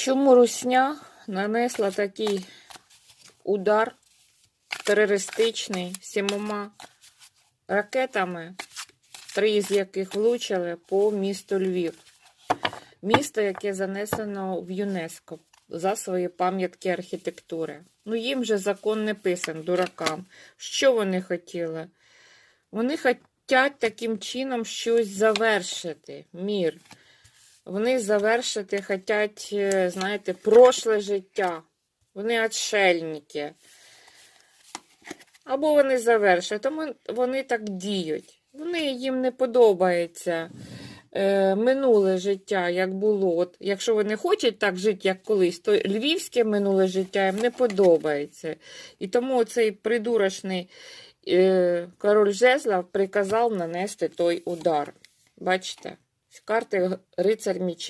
Чому Русня нанесла такий удар терористичний сімома ракетами, три з яких влучили по місту Львів? Місто, яке занесено в ЮНЕСКО за свої пам'ятки архітектури. Ну, їм же закон не писан, дуракам. Що вони хотіли? Вони хочуть таким чином щось завершити, мір. Вони завершити хочуть, е, знаєте, прошле життя. Вони отшельники. Або вони завершать, тому вони так діють. Вони їм не подобається е, минуле життя, як було. От, якщо вони хочуть так жити, як колись, то львівське минуле життя їм не подобається. І тому цей придурочний е, король жезла приказав нанести той удар. Бачите? Карти рицар мічей.